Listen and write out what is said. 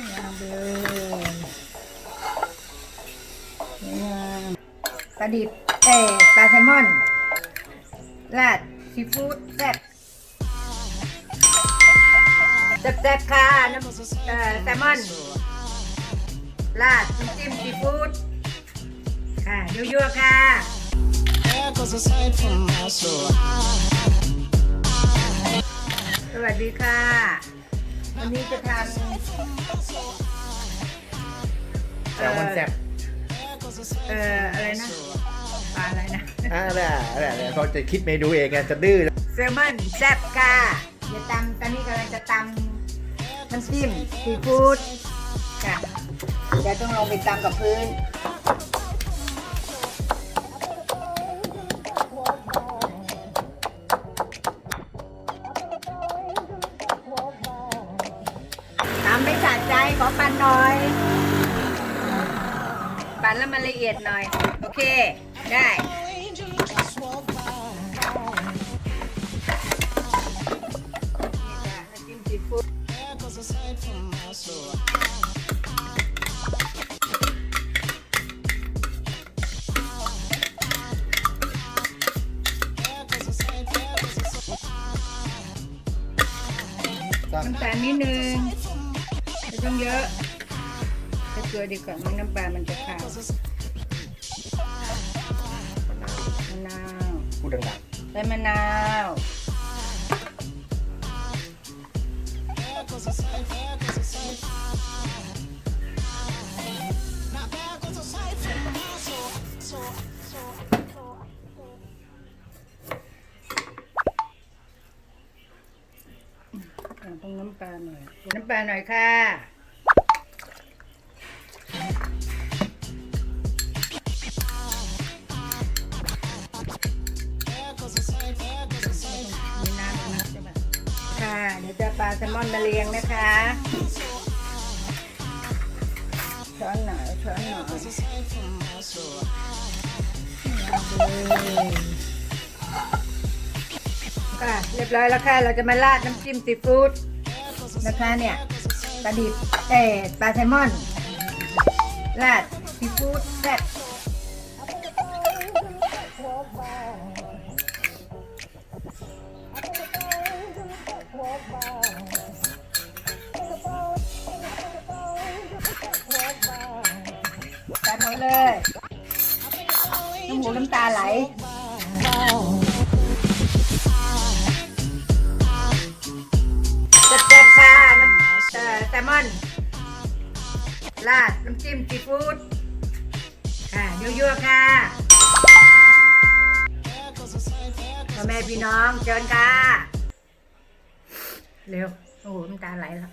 งาเลยปลาดิบเอ้ยปลาแซลมอนราดซีฟู้ดแซ่บแซ่บๆค่ะน้ำแซลมอนราดน้ำจิ้มซีฟู้ดค่ะยั่วๆค่ะ There goes a sight from my soul. สวัสดีค่ะ วันนี้จะทำแซลมอนแซ่บเอ่ออะไรนะปลาอะไรนะอ่าแหละแหละเขาจะคิดเมนูเองไงจะดื้อแซลมอนแซ่บค่ะเดี๋ยวตำตอนนี้กำลังจะตำน้ำจิ้มซีฟู้ดค่ะเดี๋ยวต้องลงไปตำกับพื้น ใจขอปั่นหน่อย ปั่นแล้วมันละเอียดหน่อย โอเค ได้น้ำจิ้มซีฟู้ดน้ำตาลนิดนึง ต้องเยอะใส่เกลือดีกว่าไม่น้ำปลามันจะขาวมะนาวพูดดังใส่มะนาว ต้องน้ำปลาหน่อย น้ำปลาหน่อยค่ะ There goes a sight, there goes a sight. มีน้ำนะใช่ปะค่ะ เดี๋ยวจะปลาแซลมอนมาเรียงนะคะ ช้อนหน่อยช้อนหน่อย ค่ะเรียบร้อยแล้วค่ะ เราจะมาราดน้ำจิ้มซีฟู้ดนะคะเนี่ยปลาดิบเอ่อปลาแซลมอน ราดซีฟู้ดแซ่บใส่หมดเลยน้ำหูน้ำตาไหล มอนราดน้ำจิ้มซีฟู้ดค่ะยั่วๆค่ะพ่อแม่พี่น้องเชิญค่ะ เร็ว โอ้โหน้ำตาไหลแล้ว